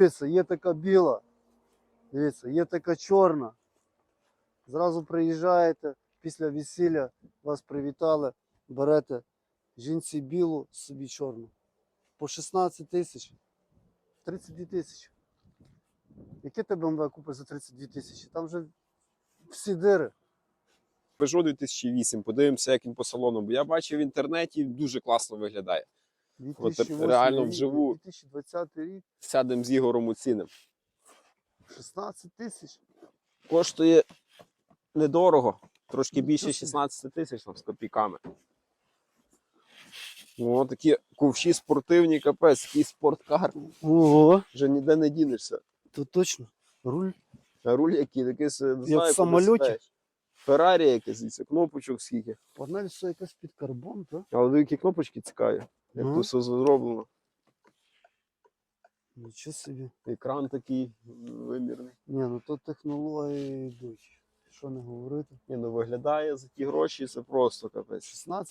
Дивіться, є така біла, дивіться, є така чорна. Зразу приїжджаєте після весілля, вас привітали, берете жінці білу, собі чорну. По 16 тисяч. 32 тисячі. Яке ти БМВ купиш за 32 тисячі? Там вже всі дири. Peugeot 2008, подивимося, як він по салону. Бо я бачив в інтернеті, дуже класно виглядає. От 2008 реально рік, вживу. 2020 рік, Сядемо з Ігорем оцінимо. 16 тисяч. Коштує недорого, трошки більше 16 тисяч з копійками. О, такі ковші спортивні, капець, такий спорткар. Ого, Вже ніде не дінешся. то точно. Руль. А руль який, такий, с- не знаю, куди самольоті. сідаєш. Феррарі якесь, кнопочок скільки. Панель все якась під карбон, так? Але які кнопочки цікаві, як Ну. то все зроблено. Нічого собі. Екран такий вимірний. Ні, ну то технології йдуть. Що не говорити. Ні, ну виглядає за ті гроші, це просто капець. 16